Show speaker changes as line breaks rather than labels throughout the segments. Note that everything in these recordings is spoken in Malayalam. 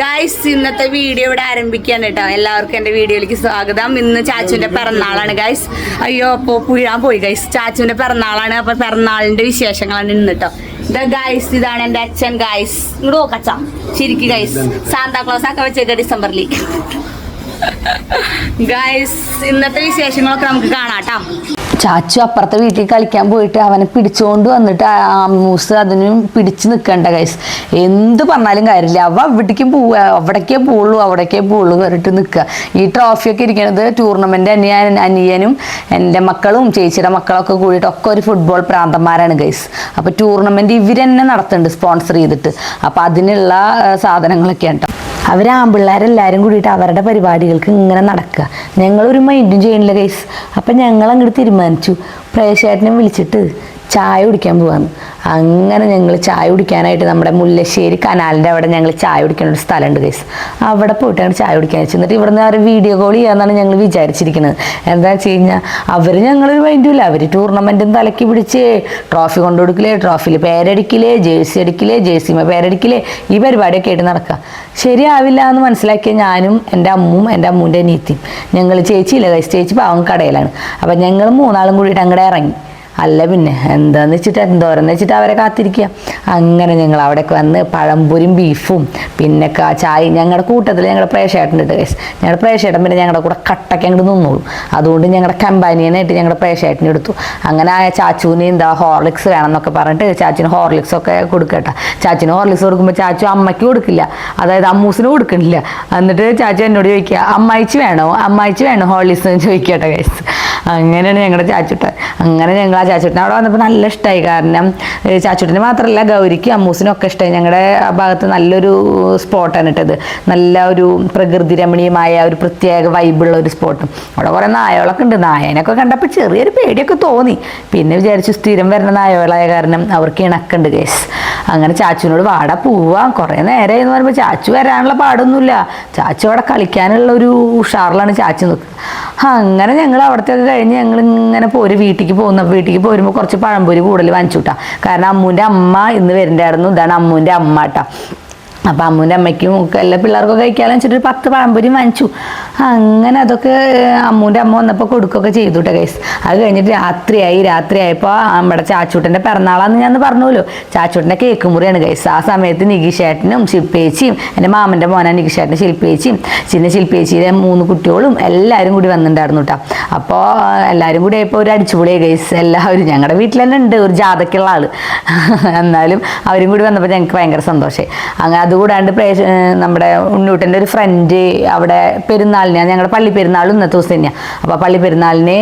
ഗായ്സ് ഇന്നത്തെ വീഡിയോ ഇവിടെ ആരംഭിക്കാൻ കേട്ടോ. എല്ലാവർക്കും എന്റെ വീഡിയോയിലേക്ക് സ്വാഗതം. ഇന്ന് ചാച്ചുവിന്റെ പിറന്നാളാണ് ഗായ്സ് അയ്യോ അപ്പോൾ പുഴാൻ പോയി ഗൈസ് ചാച്ചുവിന്റെ പിറന്നാളാണ് അപ്പോൾ പിറന്നാളിന്റെ വിശേഷങ്ങളാണ് ഇന്ന് കേട്ടോ. ഇതാ ഗായ്സ് ഇതാണ് എന്റെ അച്ഛൻ ഗായ്സ് ഇങ്ങോട്ട് നോക്കച്ചാ ശരിക്കും ഗൈസ് സാന്താക്ലോസ് ഒക്കെ വെച്ചേക്ക ഡിസംബറിൽ ഗായ്സ് ഇന്നത്തെ വിശേഷങ്ങളൊക്കെ നമുക്ക് കാണാം കേട്ടോ ചാച്ചു അപ്പുറത്തെ വീട്ടിൽ കളിക്കാൻ പോയിട്ട് അവനെ പിടിച്ചുകൊണ്ട് വന്നിട്ട് മൂസ് അതിനും പിടിച്ചു നിൽക്കണ്ട ഗൈസ് എന്ത് പറഞ്ഞാലും കാര്യമില്ല. അവ അവിടേക്കും പോവുക അവിടേക്കേ പോവുള്ളൂ അവിടേക്കേ പോവുള്ളൂ പറഞ്ഞിട്ട് നിൽക്കുക ഈ ട്രോഫിയൊക്കെ ഇരിക്കുന്നത് ടൂർണമെന്റ് അനിയൻ അനിയനും എന്റെ മക്കളും ചേച്ചിയുടെ മക്കളൊക്കെ കൂടിയിട്ട് ഒക്കെ ഒരു ഫുട്ബോൾ പ്രാന്തന്മാരാണ് ഗൈസ് അപ്പോൾ ടൂർണമെന്റ് ഇവരെന്നെ തന്നെ നടത്തുന്നുണ്ട് സ്പോൺസർ ചെയ്തിട്ട്. അപ്പോൾ അതിനുള്ള സാധനങ്ങളൊക്കെ കേട്ടോ അവർ ആമ്പിള്ളേരെല്ലാവരും കൂടിയിട്ട് അവരുടെ പരിപാടികൾക്ക് ഇങ്ങനെ നടക്കുക. ഞങ്ങളൊരു മൈൻഡും ചെയ്യണില്ല കേസ് അപ്പം ഞങ്ങൾ അങ്ങോട്ട് തീരുമാനിച്ചു. പ്രേക്ഷേട്ടനെ വിളിച്ചിട്ട് ചായ കുടിക്കാൻ പോവാന്ന്. അങ്ങനെ ഞങ്ങൾ ചായ കുടിക്കാനായിട്ട് നമ്മുടെ മുല്ലശ്ശേരി കനാലിന്റെ അവിടെ ഞങ്ങൾ ചായ കുടിക്കുന്ന ഒരു സ്ഥലമുണ്ട് ഗൈസ് അവിടെ പോയിട്ടാണ് ചായ കുടിക്കാൻ വെച്ചത് എന്നിട്ട് ഇവിടുന്ന് അവർ വീഡിയോ കോൾ ചെയ്യാന്നാണ് ഞങ്ങൾ വിചാരിച്ചിരിക്കുന്നത് എന്താ വെച്ച് കഴിഞ്ഞാൽ അവർ ഞങ്ങളൊരു മൈൻഡില്ല അവർ ടൂർണമെന്റും തലക്കി പിടിച്ച് ട്രോഫി കൊണ്ടു കൊടുക്കില്ലേ ട്രോഫിയിൽ പേരടിക്കില്ലേ ജേഴ്സി അടിക്കില്ലേ ജേഴ്സിമ പേരടിക്കില്ലേ ഈ പരിപാടിയൊക്കെ ആയിട്ട് നടക്കുക ശരിയാവില്ല എന്ന് മനസ്സിലാക്കിയ ഞാനും എന്റെ അമ്മും എന്റെ അമ്മൂന്റെ അനിയത്തിയും ഞങ്ങൾ ചേച്ചിയില്ല ഗൈസ് ചേച്ചി പാവം കടയിലാണ്. അപ്പം ഞങ്ങൾ മൂന്നാളും കൂടിയിട്ട് അങ്ങോട്ട് ഇറങ്ങി. അല്ല പിന്നെ എന്താന്ന് വെച്ചിട്ട് എന്തോരെന്ന് വെച്ചിട്ട് അവരെ കാത്തിരിക്കുക. അങ്ങനെ ഞങ്ങൾ അവിടേക്ക് വന്ന് പഴംപൊരിയും ബീഫും പിന്നെ ചായ ഞങ്ങളുടെ കൂട്ടത്തിൽ ഞങ്ങളുടെ പ്രേക്ഷേട്ടനുണ്ട് ഗൈസ് ഞങ്ങളുടെ പ്രേക്ഷേട്ടൻ പിന്നെ ഞങ്ങളുടെ കൂടെ കട്ടയ്ക്ക് അങ്ങോട്ട് നിന്നോളൂ. അതുകൊണ്ട് ഞങ്ങളുടെ കമ്പാനിയനായിട്ട് ഞങ്ങളുടെ പ്രേക്ഷേട്ടനെ എടുത്തു. അങ്ങനെ ആ ചാച്ചുവിന് എന്താ ഹോർലിക്സ് വേണം എന്നൊക്കെ പറഞ്ഞിട്ട് ചാച്ചിന് ഹോർലിക്സ് ഒക്കെ കൊടുക്കട്ടെ. ചാച്ചിന് ഹോർലിക്സ് കൊടുക്കുമ്പോൾ ചാച്ചു അമ്മയ്ക്ക് കൊടുക്കില്ല. അതായത് അമ്മൂസിന് കൊടുക്കണില്ല. എന്നിട്ട് ചാച്ചു എന്നോട് ചോദിക്കുക അമ്മായിച്ച് വേണോ? അമ്മായിച്ച് വേണോ ഹോർലിക്സ്? എന്ന് ചോദിക്കട്ടെ ഗൈസ് അങ്ങനെയാണ് ഞങ്ങളുടെ ചാച്ചുട്ട അങ്ങനെ ഞങ്ങൾ ആ ചാച്ചുട്ടനെ. അവിടെ വന്നപ്പോൾ നല്ല ഇഷ്ടമായി കാരണം ചാച്ചുട്ടന് മാത്രമല്ല ഗൗരിക്ക് അമ്മൂസിനും ഒക്കെ ഇഷ്ടമായി ഞങ്ങളുടെ ആ ഭാഗത്ത് നല്ലൊരു സ്പോട്ടാണ് ഇട്ടത് നല്ല ഒരു പ്രകൃതി രമണീയമായ ഒരു പ്രത്യേക വൈബുള്ള ഒരു സ്പോട്ട് അവിടെ കുറേ നായകളൊക്കെ ഉണ്ട്. നായനൊക്കെ കണ്ടപ്പോൾ ചെറിയൊരു പേടിയൊക്കെ തോന്നി. പിന്നെ വിചാരിച്ചു സ്ഥിരം വരുന്ന നായകളായ കാരണം അവർക്ക് ഇണക്കുണ്ട് കേസ് അങ്ങനെ ചാച്ചുവിനോട് വാടാ പോവാം. കുറേ നേരെ എന്ന് പറയുമ്പോൾ ചാച്ചു വരാനുള്ള പാടൊന്നുമില്ല. ചാച്ചു അവിടെ കളിക്കാനുള്ള ഒരു ഉഷാറിലാണ് ചാച്ചു നിൽക്കുന്നത് അങ്ങനെ ഞങ്ങൾ അവിടത്തെ ഒക്കെ കഴിഞ്ഞ് ഞങ്ങൾ ഇങ്ങനെ പോര് വീട്ടിലേക്ക് പോകുന്ന വീട്ടിലേക്ക് പോരുമ്പോൾ കുറച്ച് പഴംപൊരി കൂടുതൽ വാങ്ങിച്ചു കിട്ടാം കാരണം അമ്മൂന്റെ അമ്മ ഇന്ന് വരുന്നുണ്ടായിരുന്നു ഇതാണ് അമ്മൂന്റെ അമ്മ കേട്ടോ അപ്പം അമ്മൂന്റെ അമ്മയ്ക്കും ഒക്കെ എല്ലാ പിള്ളേർക്കും കഴിക്കാമെന്ന് വെച്ചിട്ട് ഒരു പത്ത് പഴംപൊരിയും വാങ്ങിച്ചു. അങ്ങനെ അതൊക്കെ അമ്മൂന്റെ അമ്മ വന്നപ്പോൾ കൊടുക്കുകയൊക്കെ ചെയ്തു കേട്ടോ കേസ് അത് കഴിഞ്ഞിട്ട് രാത്രിയായി രാത്രിയായപ്പോൾ നമ്മുടെ ചാച്ചൂട്ടന്റെ പിറന്നാളാന്ന് ഞാൻ പറഞ്ഞല്ലോ ചാച്ചൂട്ടന്റെ കേക്ക് മുറിയാണ് കേസ് ആ സമയത്ത് നികിഷേട്ടനും ശില്പേച്ചിയും എന്റെ മാമന്റെ മോനാണ് നികിഷേട്ടനും ശില്പേച്ചിയും ചിന്ന ശില്പേച്ചിയുടെ മൂന്ന് കുട്ടികളും എല്ലാവരും കൂടി വന്നിട്ടുണ്ടായിരുന്നു കേട്ടോ അപ്പോൾ എല്ലാവരും കൂടി ആയപ്പോൾ ഒരു അടിച്ചുപൊളിയായി കേസ് എല്ലാവരും ഞങ്ങളുടെ വീട്ടിൽ തന്നെ ഉണ്ട് ഒരു ജാതക്കുള്ള ആൾ എന്നാലും അവരും കൂടി വന്നപ്പോൾ ഞങ്ങൾക്ക് ഭയങ്കര സന്തോഷമായി അങ്ങനെ അതുകൂടാണ്ട് പ്രേക്ഷ- നമ്മുടെ ഉണ്ണൂട്ടന്റെ ഒരു ഫ്രണ്ട് അവിടെ പെരുന്നാളിന് ഞങ്ങളുടെ പള്ളി പെരുന്നാൾ ഇന്നത്തെ ദിവസം തന്നെയാണ് അപ്പോൾ പള്ളി പെരുന്നാളിന്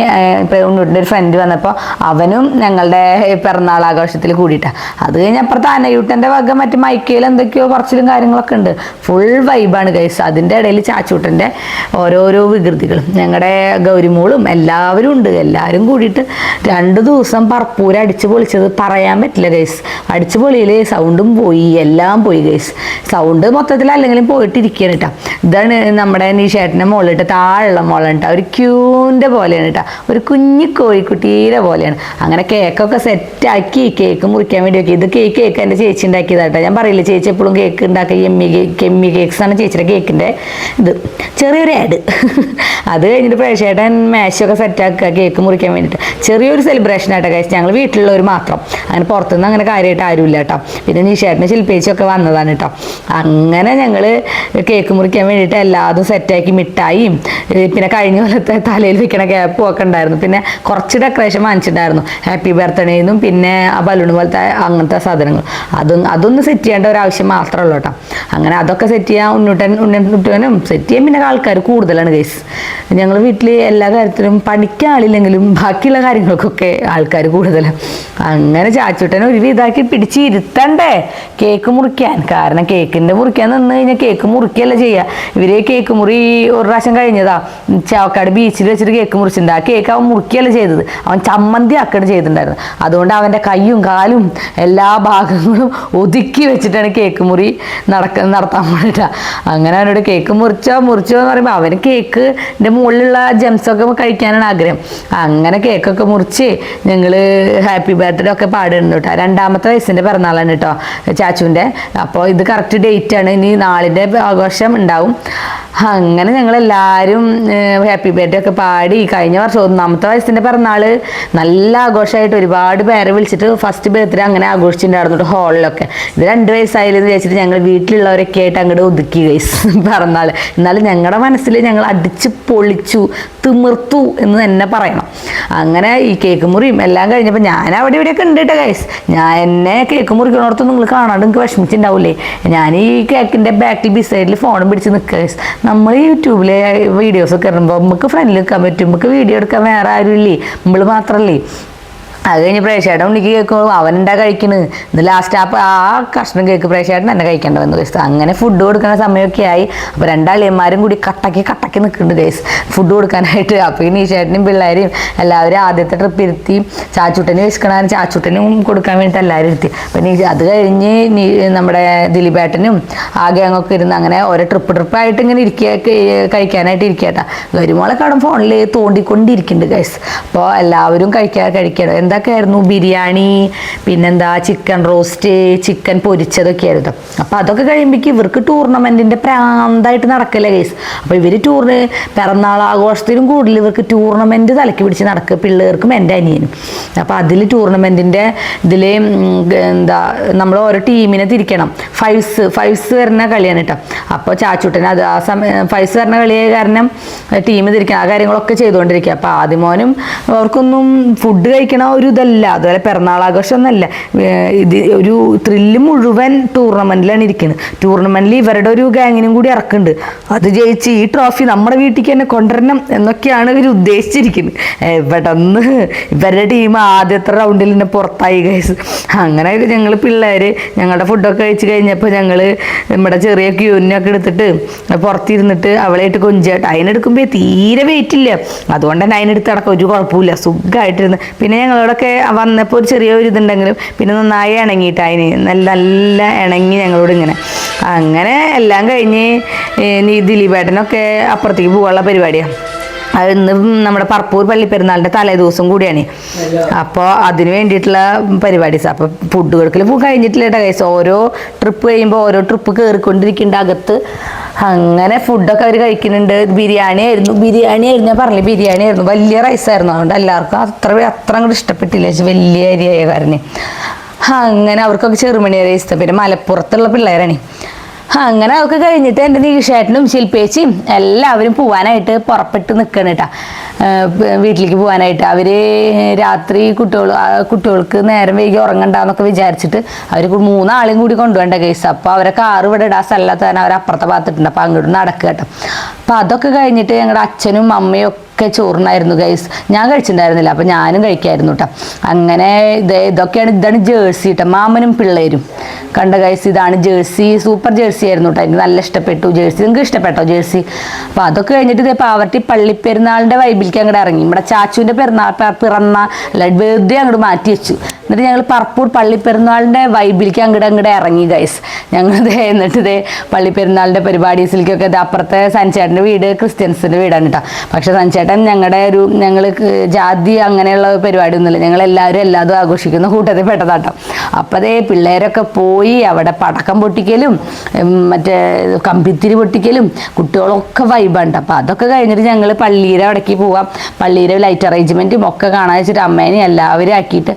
ഉണ്ണൂട്ടന്റെ ഒരു ഫ്രണ്ട് വന്നപ്പോൾ അവനും ഞങ്ങളുടെ പിറന്നാൾ ആഘോഷത്തിൽ കൂടിയിട്ടാണ് അത് കഴിഞ്ഞ് അപ്പുറത്ത് അനയൂട്ടന്റെ വക മറ്റ് മൈക്കയിൽ എന്തൊക്കെയോ പറച്ചിലും കാര്യങ്ങളൊക്കെ ഉണ്ട്. ഫുൾ വൈബാണ് ഗൈസ് അതിന്റെ ഇടയിൽ ചാച്ചൂട്ടന്റെ ഓരോരോ വികൃതികളും. ഞങ്ങളുടെ ഗൗരിമോളും എല്ലാവരും ഉണ്ട്. എല്ലാവരും കൂടിയിട്ട് രണ്ട് ദിവസം പറപ്പൂര അടിച്ചു പൊളിച്ചത് പറയാൻ പറ്റില്ല ഗൈസ് അടിച്ചു പൊളിയിൽ സൗണ്ടും പോയി എല്ലാം പോയി ഗൈസ് സൗണ്ട് മൊത്തത്തിൽ അല്ലെങ്കിലും പോയിട്ടിരിക്കുകയാണ് കേട്ടോ ഇതാണ് നമ്മുടെ നിഷേട്ടന്റെ മോളിട്ട് താഴെയുള്ള മോളാണ് കേട്ടോ ഒരു ക്യൂന്റെ പോലെയാണ് കേട്ടോ ഒരു കുഞ്ഞു കോഴിക്കുട്ടീരെ പോലെയാണ്. അങ്ങനെ കേക്കൊക്കെ സെറ്റാക്കി കേക്ക് മുറിക്കാൻ വേണ്ടി വെക്കി. ഇത് കേക്ക് കേക്ക് എന്റെ ചേച്ചി ഉണ്ടാക്കിയതാട്ടോ ഞാൻ പറയില്ല ചേച്ചി എപ്പോഴും കേക്ക് ഉണ്ടാക്കുക എമ്മി കേക്ക് എമ്മി കേക്ക്സ് ആണ് ചേച്ചിയുടെ കേക്കിന്റെ ഇത്. ചെറിയൊരു ആഡ് അത് കഴിഞ്ഞിട്ട് പ്രേക്ഷേട്ടൻ മേശയൊക്കെ സെറ്റാക്കുക കേക്ക് മുറിക്കാൻ വേണ്ടിയിട്ട്. ചെറിയൊരു സെലിബ്രേഷൻ ആട്ടോ കഴിച്ച് ഞങ്ങൾ വീട്ടിലുള്ളവർ മാത്രം. അങ്ങനെ പുറത്തുനിന്ന് അങ്ങനെ കാര്യമായിട്ട് ആരുമില്ല കേട്ടോ പിന്നെ നിഷേട്ടന് ശില്പിച്ചൊക്കെ വന്നതാണ് കേട്ടോ അങ്ങനെ ഞങ്ങൾ കേക്ക് മുറിക്കാൻ വേണ്ടിയിട്ട് എല്ലാതും സെറ്റാക്കി മിഠായിയും പിന്നെ കഴിഞ്ഞ കൊല്ലത്തെ തലയിൽ വെക്കണ ക്യാപ്പും ഒക്കെ ഉണ്ടായിരുന്നു. പിന്നെ കുറച്ച് ഡെക്കറേഷൻ വാങ്ങിച്ചിട്ടുണ്ടായിരുന്നു. ഹാപ്പി ബർത്ത്ഡേന്നും പിന്നെ ആ ബലൂൺ പോലത്തെ അങ്ങനത്തെ സാധനങ്ങൾ. അതും അതൊന്ന് സെറ്റ് ചെയ്യേണ്ട ഒരു ആവശ്യം മാത്രമേ ഉള്ളൂ കേട്ടോ. അങ്ങനെ അതൊക്കെ സെറ്റ് ചെയ്യാൻ ഉണ്ണൂട്ടൻ ഉണ്ണുട്ടനും സെറ്റ് ചെയ്യാൻ പിന്നെ ആൾക്കാർ കൂടുതലാണ് കേസ് ഞങ്ങൾ വീട്ടിൽ എല്ലാ കാര്യത്തിലും പഠിക്കാൻ ആളില്ലെങ്കിലും ബാക്കിയുള്ള കാര്യങ്ങൾക്കൊക്കെ ആൾക്കാർ കൂടുതലാണ്. അങ്ങനെ ചാച്ചുട്ടനെ ഒരു ഇതാക്കി പിടിച്ച് ഇരുത്തണ്ടേ കേക്ക് മുറിക്കാൻ. കാരണം കേക്കിന്റെ മുറിക്കാൻ നിന്ന് കഴിഞ്ഞാൽ കേക്ക് മുറിക്കുകയല്ല ചെയ്യുക ഇവരെ കേക്ക് മുറി ഒരു പ്രാവശ്യം കഴിഞ്ഞതാ. ചാവക്കാട് ബീച്ചിൽ വെച്ചിട്ട് കേക്ക് മുറിച്ചിട്ടുണ്ട്. ആ കേക്ക് അവൻ മുറിക്കുകയല്ല ചെയ്തത്. അവൻ ചമ്മന്തി ആക്കണം ചെയ്തിട്ടുണ്ടായിരുന്നു അതുകൊണ്ട് അവന്റെ കൈയും കാലും എല്ലാ ഭാഗങ്ങളും ഒതുക്കി വെച്ചിട്ടാണ് കേക്ക് മുറി നടക്ക നടത്താൻ വേണ്ടിയിട്ടാ അങ്ങനെ അവനോട് കേക്ക് മുറിച്ചോ മുറിച്ചോ എന്ന് പറയുമ്പോൾ അവന് കേക്കിന്റെ മുകളിലുള്ള ജംസൊക്കെ കഴിക്കാനാണ് ആഗ്രഹം. അങ്ങനെ കേക്കൊക്കെ മുറിച്ച് ഞങ്ങൾ ഹാപ്പി ബർത്ത്ഡേ ഒക്കെ പാടുന്നുണ്ട് കേട്ടോ. രണ്ടാമത്തെ വയസ്സിന്റെ പിറന്നാളാണ് കേട്ടോ ചാച്ചുവിന്റെ അപ്പോൾ ഇത് കറക്റ്റ് കറക്റ്റ് ഡേറ്റ് ആണ്. ഇനി നാളിന്റെ ആഘോഷം ഉണ്ടാവും. അങ്ങനെ ഞങ്ങൾ എല്ലാവരും ഹാപ്പി ബർത്ത്ഡേ ഒക്കെ പാടി കഴിഞ്ഞ വർഷം ഒന്നാമത്തെ വയസ്സിന്റെ പിറന്നാൾ നല്ല ആഘോഷമായിട്ട് ഒരുപാട് പേരെ വിളിച്ചിട്ട് ഫസ്റ്റ് ബർത്ത്ഡേ അങ്ങനെ ആഘോഷിച്ചിട്ടുണ്ടായിരുന്നു ഹാളിലൊക്കെ ഇത് രണ്ട് വയസ്സായാലും വെച്ചിട്ട് ഞങ്ങൾ വീട്ടിലുള്ളവരൊക്കെ ആയിട്ട് അങ്ങോട്ട് ഒതുക്കി ഗൈസ് പിറന്നാൾ എന്നാലും ഞങ്ങളുടെ മനസ്സിൽ ഞങ്ങൾ അടിച്ച് പൊളിച്ചു തിമിർത്തു എന്ന് തന്നെ പറയണം. അങ്ങനെ ഈ കേക്ക് മുറിയും എല്ലാം കഴിഞ്ഞപ്പോൾ ഞാൻ അവിടെ ഇവിടെയൊക്കെ ഉണ്ട് കേട്ടോ ഗൈസ് ഞാൻ എന്നെ കേക്ക് മുറിക്കണോടത്ത് നിങ്ങൾ കാണാണ്ട് നിങ്ങൾക്ക് വിഷമിച്ചിട്ടുണ്ടാവില്ലേ ഞാൻ ഈ കേക്കിന്റെ ബാക്കിൽ ബിസൈഡിൽ ഫോണും പിടിച്ച് നിൽക്കുക നമ്മൾ യൂട്യൂബിലെ വീഡിയോസ് ഒക്കെ ഇടുമ്പോൾ നമുക്ക് ഫ്രണ്ടിൽ നിൽക്കാൻ പറ്റും. നമുക്ക് വീഡിയോ എടുക്കാൻ വേറെ ആരും ഇല്ലേ നമ്മൾ മാത്രമല്ലേ അത് കഴിഞ്ഞ് പ്രേക്ഷേട്ടൻ ഉണ്ണിക്ക് കേൾക്കുമ്പോൾ അവനെന്താ കഴിക്കണ്? ഇന്ന് ലാസ്റ്റ് ആ ആ കഷ്ണം കേക്ക് പ്രേക്ഷേട്ടൻ തന്നെ കഴിക്കേണ്ട വന്നു കേസ് അങ്ങനെ ഫുഡ് കൊടുക്കുന്ന സമയമൊക്കെ ആയി. അപ്പോൾ രണ്ടാളിയന്മാരും കൂടി കട്ടക്കി കട്ടക്കി നിൽക്കുന്നുണ്ട് കേസ് ഫുഡ് കൊടുക്കാനായിട്ട്. അപ്പോൾ ഈ നീശേട്ടനും പിള്ളേരെയും എല്ലാവരും ആദ്യത്തെ ട്രിപ്പ് ഇരുത്തി. ചാച്ചുട്ടനും വിശക്കണാൻ ചാച്ചുട്ടനും കൊടുക്കാൻ വേണ്ടിയിട്ട് എല്ലാവരും ഇരുത്തി. അപ്പം നീ അത് കഴിഞ്ഞ് നീ നമ്മുടെ ദിലീപേട്ടനും ആ ഗ്യാങ്ങൊക്കെ ഇരുന്ന് അങ്ങനെ ഓരോ ട്രിപ്പ് ട്രിപ്പായിട്ട് ഇങ്ങനെ ഇരിക്കുക കഴിക്കാനായിട്ട് ഇരിക്കട്ടാ. ഗരുമോളെ കടം ഫോണിൽ തോണ്ടിക്കൊണ്ടിരിക്കുന്നുണ്ട് ഗൈസ് അപ്പോൾ എല്ലാവരും കഴിക്കാൻ കഴിക്കണം. എന്തൊക്കെയായിരുന്നു ബിരിയാണി പിന്നെന്താ ചിക്കൻ റോസ്റ്റ് ചിക്കൻ പൊരിച്ചതൊക്കെ ആയിരുന്നു. അപ്പോൾ അതൊക്കെ കഴിയുമ്പോഴേക്ക് ഇവർക്ക് ടൂർണമെന്റിന്റെ പ്രാന്തായിട്ട് നടക്കില്ല കേസ് അപ്പോൾ ഇവർ ടൂറിന് പിറന്നാൾ ആഘോഷത്തിനും കൂടുതൽ ഇവർക്ക് ടൂർണമെന്റ് തലക്കി പിടിച്ച് നടക്കുക പിള്ളേർക്കും എന്റെ അനിയനും. അപ്പോൾ അതിൽ ടൂർണമെന്റിന്റെ ഇതിൽ എന്താ നമ്മൾ ഓരോ ടീമിനെ തിരിക്കണം. ഫൈവ്സ് ഫൈവ്സ് വരുന്ന കളിയാണ് കേട്ടോ അപ്പോൾ ചാച്ചുട്ടൻ അത് ആ സമയം ഫൈവ്സ് വരുന്ന കളിയായ കാരണം ടീം തിരിക്കണം. ആ കാര്യങ്ങളൊക്കെ ചെയ്തുകൊണ്ടിരിക്കുക അപ്പോൾ ആദ്യമോനും അവർക്കൊന്നും ഫുഡ് കഴിക്കണ ഒരു ഇതല്ല അതുപോലെ പിറന്നാൾ ആഘോഷം ഒന്നല്ല ഇത് ഒരു ത്രില്ല് മുഴുവൻ ടൂർണമെന്റിലാണ് ഇരിക്കുന്നത് ടൂർണമെന്റിൽ ഇവരുടെ ഒരു ഗാങ്ങിനും കൂടി ഇറക്കുന്നുണ്ട്. അത് ജയിച്ച് ഈ ട്രോഫി നമ്മുടെ വീട്ടിലേക്ക് തന്നെ കൊണ്ടുവരണം എന്നൊക്കെയാണ് ഇവർ ഉദ്ദേശിച്ചിരിക്കുന്നത് പെട്ടെന്ന് ഇവരുടെ ടീം ആദ്യത്തെ റൗണ്ടിൽ തന്നെ പുറത്തായി കഴിച്ച് അങ്ങനെ ഞങ്ങൾ പിള്ളേർ ഞങ്ങളുടെ ഫുഡൊക്കെ കഴിച്ച് കഴിഞ്ഞപ്പോൾ ഞങ്ങൾ നമ്മുടെ ചെറിയ ക്യൂനൊക്കെ എടുത്തിട്ട് പുറത്തിരുന്നിട്ട് അവളായിട്ട് കൊഞ്ചായിട്ട്. അതിനെടുക്കുമ്പോൾ തീരെ വെയിറ്റ് ഇല്ല. അതുകൊണ്ട് തന്നെ അതിനെടുത്ത് അടക്കം ഒരു കുഴപ്പമില്ല സുഖമായിട്ടിരുന്ന് പിന്നെ ഞങ്ങളോടൊക്കെ വന്നപ്പോൾ ഒരു ചെറിയ ഒരു ഇതുണ്ടെങ്കിലും പിന്നെ നന്നായി ഇണങ്ങിയിട്ട് അതിന്. നല്ല നല്ല ഇണങ്ങി ഞങ്ങളോട് ഇങ്ങനെ. അങ്ങനെ എല്ലാം കഴിഞ്ഞ് ദിലീപേട്ടനൊക്കെ അപ്പുറത്തേക്ക് പോകാനുള്ള പരിപാടിയാണ് അത് ഇന്ന് നമ്മുടെ പറപ്പൂർ പള്ളി പെരുന്നാളിന്റെ തലേ ദിവസം കൂടിയാണ്. അപ്പോൾ അതിന് വേണ്ടിയിട്ടുള്ള പരിപാടീസ് അപ്പോൾ ഫുഡ് കൊടുക്കൽ കഴിഞ്ഞിട്ടില്ല കേട്ടോ കൈസ് ഓരോ ട്രിപ്പ് കഴിയുമ്പോൾ ഓരോ ട്രിപ്പ് കയറിക്കൊണ്ടിരിക്കുന്നുണ്ട് അകത്ത്. അങ്ങനെ ഫുഡൊക്കെ അവർ കഴിക്കുന്നുണ്ട്. ബിരിയാണി ആയിരുന്നു. ബിരിയാണി ആയിരുന്നു ഞാൻ പറഞ്ഞില്ല? ബിരിയാണി ആയിരുന്നു. വലിയ റൈസ് ആയിരുന്നു. അതുകൊണ്ട് എല്ലാവർക്കും അത്ര അത്ര അങ്ങോട്ട് ഇഷ്ടപ്പെട്ടില്ല. വലിയ അരിയായ കാരണം അങ്ങനെ അവർക്കൊക്കെ ചെറുമണി ഇഷ്ടം. പിന്നെ മലപ്പുറത്തുള്ള പിള്ളേരാണ്. അങ്ങനെ അതൊക്കെ കഴിഞ്ഞിട്ട് എന്റെ നീഷേട്ടനും ശില്പേച്ചിയും എല്ലാവരും പോവാനായിട്ട് പുറപ്പെട്ട് നിൽക്കണം വീട്ടിലേക്ക് പോകാനായിട്ട് അവർ രാത്രി കുട്ടികൾ കുട്ടികൾക്ക് നേരം വൈകി ഉറങ്ങണ്ടെന്നൊക്കെ വിചാരിച്ചിട്ട് അവർ മൂന്നാളെയും കൂടി കൊണ്ടുപോകേണ്ട കേസ് അപ്പോൾ അവരെ കാറ് ഇവിടെ ഇടാൻ സ്ഥലത്ത് തന്നെ അവർ അപ്പുറത്തെ ഭാഗത്തിട്ടുണ്ട്. അപ്പോൾ അങ്ങോട്ട് നടക്കുക കേട്ടോ. അപ്പോൾ അതൊക്കെ കഴിഞ്ഞിട്ട് ഞങ്ങളുടെ അച്ഛനും അമ്മയും ഒക്കെ ചോറിനായിരുന്നു ഗൈസ് ഞാൻ കഴിച്ചിട്ടുണ്ടായിരുന്നില്ല അപ്പം ഞാനും കഴിക്കായിരുന്നു കേട്ടോ അങ്ങനെ ഇത് ഇതൊക്കെയാണ് ഇതാണ് ജേഴ്സി കേട്ടോ മാമനും പിള്ളേരും. കണ്ട ഗൈസ് ഇതാണ് ജേഴ്സി സൂപ്പർ ജേഴ്സി ആയിരുന്നു കേട്ടോ എനിക്ക് നല്ല ഇഷ്ടപ്പെട്ടു ജേഴ്സി നിങ്ങൾക്ക് ഇഷ്ടപ്പെട്ടോ ജേഴ്സി അപ്പോൾ അതൊക്കെ കഴിഞ്ഞിട്ട് ഇതേ പാവർട്ടി പള്ളിപ്പെരുന്നാളിന്റെ വൈബിലേക്ക് അങ്ങോട്ട് ഇറങ്ങി. ഇവിടെ ചാച്ചുവിന്റെ പെരുന്നാൾ പിറന്ന അല്ല ബർത്ത്ഡേ അങ്ങോട്ട് മാറ്റി വെച്ചു. എന്നിട്ട് ഞങ്ങൾ പറപ്പൂർ പള്ളിപ്പെരുന്നാളിന്റെ വൈബിലേക്ക് അങ്ങോട്ട് അങ്ങോട്ട് ഇറങ്ങി ഗൈസ് ഞങ്ങൾ എന്നിട്ട് ഇതേ പള്ളിപ്പെരുന്നാളിന്റെ പരിപാടീസിലേക്കൊക്കെ ഇത് അപ്പുറത്തെ സഞ്ചേട്ടന്റെ വീട് ക്രിസ്ത്യൻസിന്റെ വീടാണ് കേട്ടോ പക്ഷേ സഞ്ചേട്ടൻ ഞങ്ങളുടെ ഒരു ഞങ്ങൾ ജാതി അങ്ങനെയുള്ള പരിപാടി ഒന്നുമില്ല ഞങ്ങൾ എല്ലാവരും എല്ലാതും ആഘോഷിക്കുന്ന കൂട്ടത്തിൽ പെട്ടതാട്ടോ. അപ്പോൾ അതേ പിള്ളേരൊക്കെ പോയി അവിടെ പടക്കം പൊട്ടിക്കലും മറ്റേ കമ്പിത്തിരി പൊട്ടിക്കലും കുട്ടികളൊക്കെ വൈബാണ് അപ്പോൾ അതൊക്കെ കഴിഞ്ഞിട്ട് ഞങ്ങൾ പള്ളിയുടെ അവിടേക്ക് പോവാം. പള്ളിയിലെ ലൈറ്റ് അറേഞ്ച്മെന്റും ഒക്കെ കാണാൻ വെച്ചിട്ട് അമ്മേനെ എല്ലാവരും ആക്കിയിട്ട്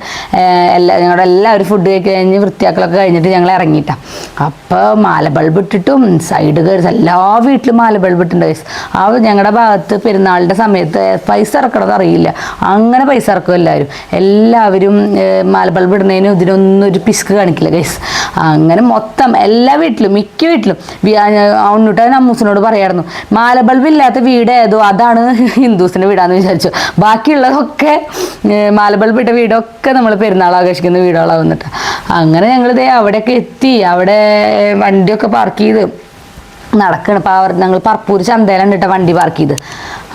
എല്ലാ ഞങ്ങളുടെ എല്ലാവരും ഫുഡ് കഴിച്ച് കഴിഞ്ഞ് വൃത്തിയാക്കലൊക്കെ കഴിഞ്ഞിട്ട് ഞങ്ങൾ ഇറങ്ങിയിട്ടാണ് അപ്പോൾ മാല ബൾബ് ഇട്ടിട്ടും സൈഡ് കയറി എല്ലാ വീട്ടിലും മാല ബൾബ് ഇട്ടുണ്ട്. ആ ഞങ്ങളുടെ ഭാഗത്ത് പെരുന്നാളിന്റെ സമയത്ത് പൈസ ഇറക്കണത് അറിയില്ല. അങ്ങനെ പൈസ ഇറക്കും എല്ലാവരും എല്ലാവരും മാല ബൾബ് ഇടുന്നതിന് ഇതിനൊന്നും ഒരു പിസ്ക് കാണിക്കില്ല ഗൈസ് അങ്ങനെ മൊത്തം എല്ലാ വീട്ടിലും മിക്ക വീട്ടിലും. ഉണ്ണിട്ടൻ അമ്മൂസിനോട് പറയായിരുന്നു. മാല ബൾബ് ഇല്ലാത്ത വീട് ഏതോ അതാണ് ഹിന്ദുസിന്റെ വീടാന്ന് വിചാരിച്ചു. ബാക്കിയുള്ളതൊക്കെ മാല ബൾബ് ഇട്ട വീടൊക്കെ നമ്മൾ പെരുന്നാൾ ആഘോഷിക്കുന്ന വീടുകളാണ് വന്നിട്ട് അങ്ങനെ ഞങ്ങളിതേ അവിടെയൊക്കെ എത്തി. അവിടെ വണ്ടിയൊക്കെ പാർക്ക് ചെയ്ത് നടക്കണം. അവർ ഞങ്ങൾ പറപ്പൂർ ചന്തയിലാണ് കേട്ടോ വണ്ടി പാർക്ക് ചെയ്ത്.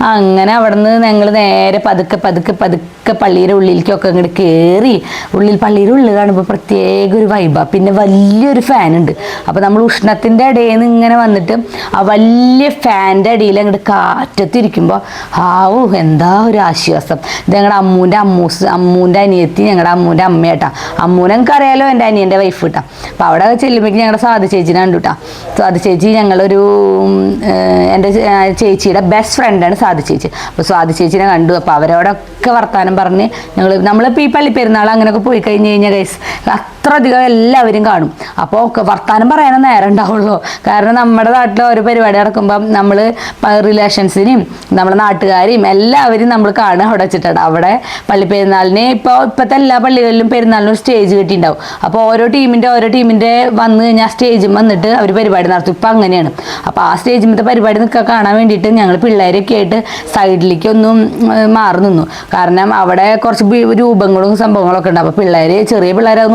അങ്ങനെ അവിടുന്ന് ഞങ്ങൾ നേരെ പതുക്കെ പതുക്കെ പതുക്കെ പള്ളിയുടെ ഉള്ളിലേക്കൊക്കെ അങ്ങോട്ട് കയറി ഉള്ളിൽ പള്ളിയുടെ ഉള്ളിൽ കാണുമ്പോൾ പ്രത്യേക ഒരു വൈബാണ് പിന്നെ വലിയൊരു ഫാനുണ്ട് അപ്പോൾ നമ്മൾ ഉഷ്ണത്തിന്റെ ഇടയിൽ നിന്ന് ഇങ്ങനെ വന്നിട്ട് ആ വലിയ ഫാന്റെ അടിയിൽ അങ്ങോട്ട് കാറ്റത്തിരിക്കുമ്പോൾ ഹാവു എന്താ ഒരു ആശ്വാസം. ഇത് ഞങ്ങളുടെ അമ്മൂന്റെ അമ്മൂസ് അമ്മൂന്റെ അനിയത്തി ഞങ്ങളുടെ അമ്മൂന്റെ അമ്മയാട്ടാ. അമ്മൂനെ ഞങ്ങൾക്ക് അറിയാലോ എന്റെ അനിയന്റെ വൈഫ് കിട്ടാം അപ്പോൾ അവിടെ ചെല്ലുമ്പോഴേക്കും ഞങ്ങളുടെ സ്വാതി ചേച്ചിനെ കണ്ടു കേട്ടോ സ്വാതി ചേച്ചി ഞങ്ങളൊരു എന്റെ ചേച്ചിയുടെ ബെസ്റ്റ് ഫ്രണ്ടാണ് സ്വാതി ചേച്ചി. അപ്പോൾ സ്വാതി ചേച്ചിനെ കണ്ടു. അപ്പോൾ അവരോടൊക്കെ വർത്താനം പറഞ്ഞ് ഞങ്ങൾ നമ്മളിപ്പോൾ ഈ പള്ളി പെരുന്നാൾ അങ്ങനെയൊക്കെ പോയി കഴിഞ്ഞ് കഴിഞ്ഞാൽ ഗൈസ് അത്ര അധികം എല്ലാവരും കാണും. അപ്പോൾ വർത്താനം പറയാനും നേരം ഉണ്ടാവുള്ളൂ കാരണം നമ്മുടെ നാട്ടിൽ ഒരു പരിപാടി നടക്കുമ്പം നമ്മൾ റിലേഷൻസിനെയും നമ്മുടെ നാട്ടുകാരെയും എല്ലാവരും നമ്മൾ കാണുക അവിടെ വെച്ചിട്ടുണ്ട് അവിടെ പള്ളി പെരുന്നാളിന് ഇപ്പോൾ ഇപ്പോഴത്തെ എല്ലാ പള്ളികളിലും പെരുന്നാളിന് സ്റ്റേജ് കിട്ടിയിട്ടുണ്ടാവും. അപ്പോൾ ഓരോ ടീമിന്റെ ഓരോ ടീമിന്റെ വന്ന് കഴിഞ്ഞാൽ സ്റ്റേജിൽ വന്നിട്ട് അവർ പരിപാടി നടത്തും. ഇപ്പം അങ്ങനെയാണ്. അപ്പോൾ ആ സ്റ്റേജിമത്തെ പരിപാടി നിൽക്കുക കാണാൻ വേണ്ടിയിട്ട് ഞങ്ങൾ പിള്ളേരൊക്കെ ആയിട്ട് സൈഡിലേക്ക് ഒന്നും മാറി നിന്നു. കാരണം അവിടെ കുറച്ച് രൂപങ്ങളും സംഭവങ്ങളൊക്കെ ഉണ്ട് അപ്പോൾ പിള്ളേർ ചെറിയ പിള്ളേരെ അത്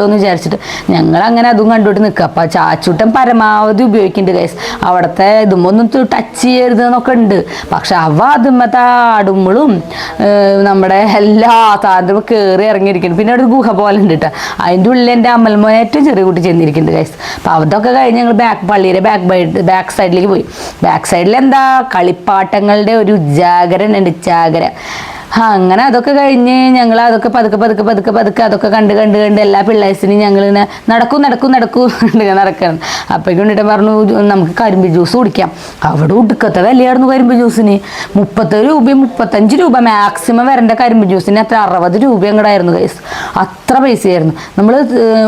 നോക്കിക്കുമല്ലോ എന്ന് വിചാരിച്ചിട്ട് ഞങ്ങൾ അങ്ങനെ അതും കണ്ടുകൊണ്ട് നിൽക്കുക അപ്പോൾ ചാച്ചൂട്ടൻ പരമാവധി ഉപയോഗിക്കുന്നുണ്ട് ഗൈസ് അവിടുത്തെ ഇതുമൊന്നും ടച്ച് ചെയ്യരുത് എന്നൊക്കെ ഉണ്ട് പക്ഷെ അവ അതുമ്മത്തെ ആടുമ്പോഴും നമ്മുടെ എല്ലാ താരത്തും കയറി ഇറങ്ങിയിരിക്കുന്നു പിന്നെ അവിടെ ഒരു ഗുഹ പോലെ ഉണ്ട് കേട്ടോ അതിന്റെ ഉള്ളിൽ എന്റെ അമ്മൽമോനെ ഏറ്റവും ചെറിയ കുട്ടി ചെന്നിരിക്കുന്നുണ്ട് ഗൈസ് അപ്പോൾ അതൊക്കെ കഴിഞ്ഞ് ഞങ്ങൾ ബാക്ക് പള്ളിയുടെ ബാക്ക് ബാക്ക് സൈഡിലേക്ക് പോയി. ബാക്ക് സൈഡിൽ എന്താ കളിപ്പാട്ടങ്ങളുടെ ഒരു ജാഗരൻ ഉണ്ട് ജാഗര അങ്ങനെ അതൊക്കെ കഴിഞ്ഞ് ഞങ്ങൾ അതൊക്കെ പതുക്കെ പതുക്കെ പതുക്കെ പതുക്കെ അതൊക്കെ കണ്ട് കണ്ട് കണ്ട് എല്ലാ പിള്ളേഴ്സിനും ഞങ്ങൾ ഇങ്ങനെ നടക്കും നടക്കും നടക്കും നടക്കണം. അപ്പോഴേക്കും പറഞ്ഞു നമുക്ക് കരിമ്പ് ജ്യൂസ് കുടിക്കാം. അവിടെ ഉടുക്കത്തെ വിലയായിരുന്നു കരിമ്പ് ജ്യൂസിന്. മുപ്പത്തൊരു രൂപയും മുപ്പത്തഞ്ച് രൂപ മാക്സിമം വരേണ്ട കരിമ്പ് ജ്യൂസിന് അത്ര അറുപത് രൂപ അങ്ങോട്ടായിരുന്നു ഗൈസ് അത്ര പൈസയായിരുന്നു. നമ്മൾ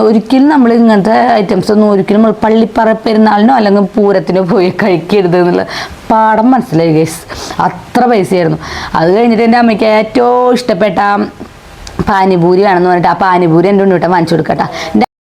ഒരിക്കലും നമ്മൾ ഇങ്ങനത്തെ ഐറ്റംസ് ഒന്നും ഒരിക്കലും നമ്മൾ പള്ളിപ്പറ പെരുന്നാളിനോ അല്ലെങ്കിൽ പൂരത്തിനോ പോയി കഴിക്കരുത് എന്നുള്ള പാഠം മനസ്സിലായി ഗൈസ് അത്ര പൈസയായിരുന്നു. അത് കഴിഞ്ഞിട്ട് എന്റെ അമ്മയ്ക്ക് ഏറ്റവും ഇഷ്ടപ്പെട്ട പാനിപൂരി വേണമെന്ന് പറഞ്ഞിട്ട് ആ പാനിപൂരി എന്റെ ഉണ്ണിട്ട് വാങ്ങിച്ചു കൊടുക്കട്ടെ.